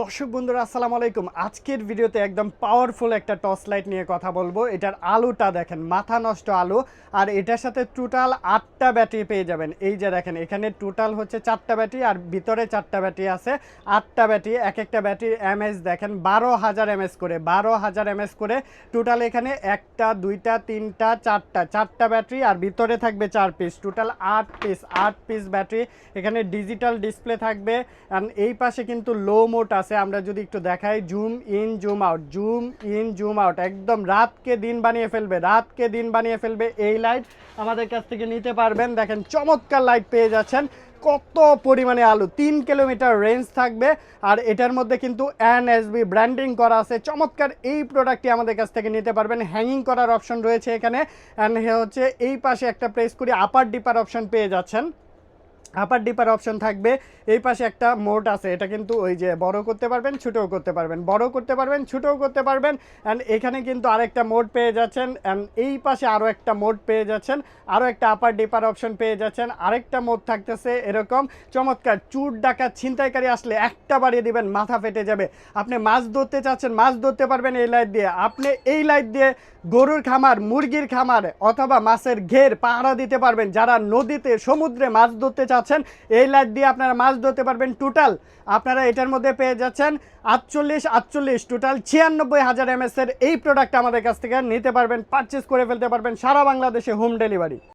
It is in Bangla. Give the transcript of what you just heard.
দর্শক বন্ধুরা, আসসালামু আলাইকুম। আজকের ভিডিওতে একদম পাওয়ারফুল একটা টর্চ লাইট নিয়ে কথা বলব। এটার আলোটা দেখেন, মাথা নষ্ট আলো। আর এটার সাথে টোটাল আটটা ব্যাটারি পেয়ে যাবেন। এই যে দেখেন, এখানে টোটাল হচ্ছে চারটা ব্যাটারি আর ভিতরে চারটা ব্যাটারি আছে। আটটা ব্যাটারি এক একটা ব্যাটারির এমএস দেখেন, বারো হাজার এমএস করে, বারো হাজার এমএস করে টোটাল এখানে একটা, দুইটা, তিনটা, চারটা চারটা ব্যাটারি আর ভিতরে থাকবে চার পিস টোটাল আট পিস আট পিস ব্যাটারি এখানে ডিজিটাল ডিসপ্লে থাকবে। And এই পাশে কিন্তু লো মোট আছে, আমরা যদি একটু দেখাই, zoom in, zoom out, zoom in, zoom out, একদম রাতকে দিন বানিয়ে ফেলবে, রাতকে দিন বানিয়ে ফেলবে এই লাইট আমাদের কাছ থেকে নিতে পারবেন। দেখেন, চমৎকার লাইট পেয়ে যাচ্ছেন, কত পরিমাণে আলু, তিন কিলোমিটার রেঞ্জ থাকবে, আর এটার মধ্যে কিন্তু এনএসবি ব্র্যান্ডিং করা আছে। চমৎকার এই প্রোডাক্টটি আমাদের কাছ থেকে নিতে পারবেন হ্যাঙ্গিং করার অপশন রয়েছে এখানে অ্যান্ড হচ্ছে এই পাশে একটা প্রেস করি আপার ডিপার অপশন পেয়ে যাচ্ছেন। আপার ডিপার অপশন থাকবে। এই পাশে একটা মোড আছে, এটা কিন্তু ওই যে বড় করতে পারবেন, ছোটও করতে পারবেন। বড় করতে পারবেন, ছোটও করতে পারবেন অ্যান্ড এখানে কিন্তু আরেকটা মোড পেয়ে যাচ্ছেন অ্যান্ড এই পাশে আরও একটা মোড পেয়ে যাচ্ছেন, আরও একটা আপার ডিপার অপশন পেয়ে যাচ্ছেন। আরেকটা মোড থাকতেছে এরকম, চমৎকার, চুর ডাকা ছিনতাইকারী আসলে একটা বাড়িয়ে দিবেন, মাথা ফেটে যাবে। আপনি মাছ ধরতে চাচ্ছেন, মাছ ধরতে পারবেন এই লাইট দিয়ে। আপনি এই লাইট দিয়ে গরুর খামার, মুরগির খামার অথবা মাছের ঘের পাহারা দিতে পারবেন। যারা নদীতে, সমুদ্রে মাছ ধরতে চাচ্ছেন এই লাইট দিয়ে আপনারা মাছ ধরতে পারবেন টোটাল। আপনারা এটার মধ্যে পেয়ে যাচ্ছেন আটচল্লিশ আটচল্লিশ, টোটাল ছিয়ানব্বই হাজার এমএস এর এই প্রোডাক্ট আমাদের কাছ থেকে নিতে পারবেন পারচেস করে ফেলতে পারবেন সারা বাংলাদেশে হোম ডেলিভারি